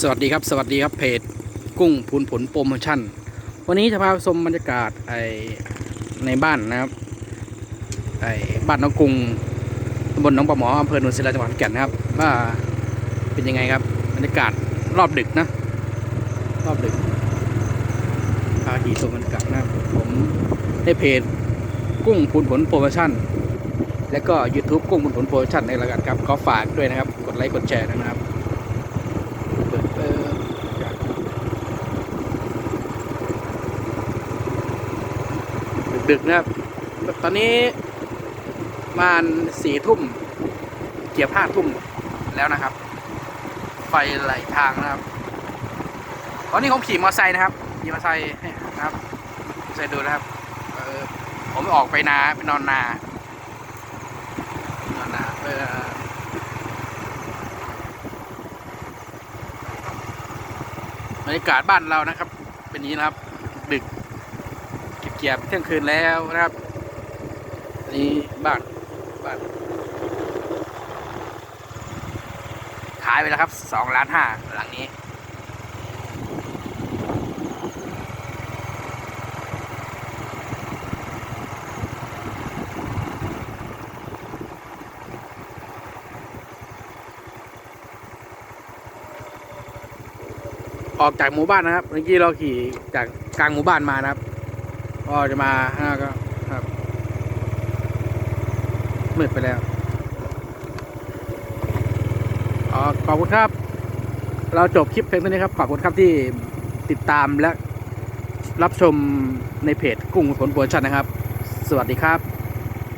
สวัสดีครับสวัสดีครับเพจกุ้งผุนผลโปรโมชั่น วันนี้จะพาชมบรรยากาศไอในบ้านนะครับไอบ้านน้องกรุงตำบลหนองปลาหมออำเภอหนุนศิลาจังหวัดขอนแก่นนะครับ ว่าเป็นยังไงครับบรรยากาศรอบดึกนะ รอบดึกพาขี่ชมบรรยากาศนะครับผมในเพจกุ้งผุนผลโปรโมชั่น และก็ YouTube กุ้งผุนผลโปรโมชั่นในละกันครับขอฝากด้วยนะครับ กดไลค์กดแชร์นะครับ เปิดเปิด ดึกๆนะครับ ตอนนี้ประมาณสี่ทุ่มเกียบห้าทุ่มแล้วนะครับ ไฟไหลทางนะครับ ตอนนี้ผมขี่มอเตอร์ไซค์นะครับขี่มอเตอร์ไซค์นะครับมอเตอร์ไซค์ดูนะครับเออผมออกไปนาไปนอนนานอนนาเพื่อบรรยากาศบ้านเรานะครับ เป็นนี้นะครับ ดึก กียบเที่ยงคืนแล้วนะครับนนี้บ้านบ้านขายไปแล้วครับสองล้านห้าหลังนี้ออกจากหมู่บ้านนะครับเมื่อกี้เราขี่จากกลางหมู่บ้านมานะครับ ก็จะมาห้าก็ครับมืดไปแล้วอ๋อขอบคุณครับ เราจบคลิปเพียงเท่านี้ครับ ขอบคุณครับที่ติดตามและรับชมในเพจกุ้งผลบัวชันนะครับ สวัสดีครับ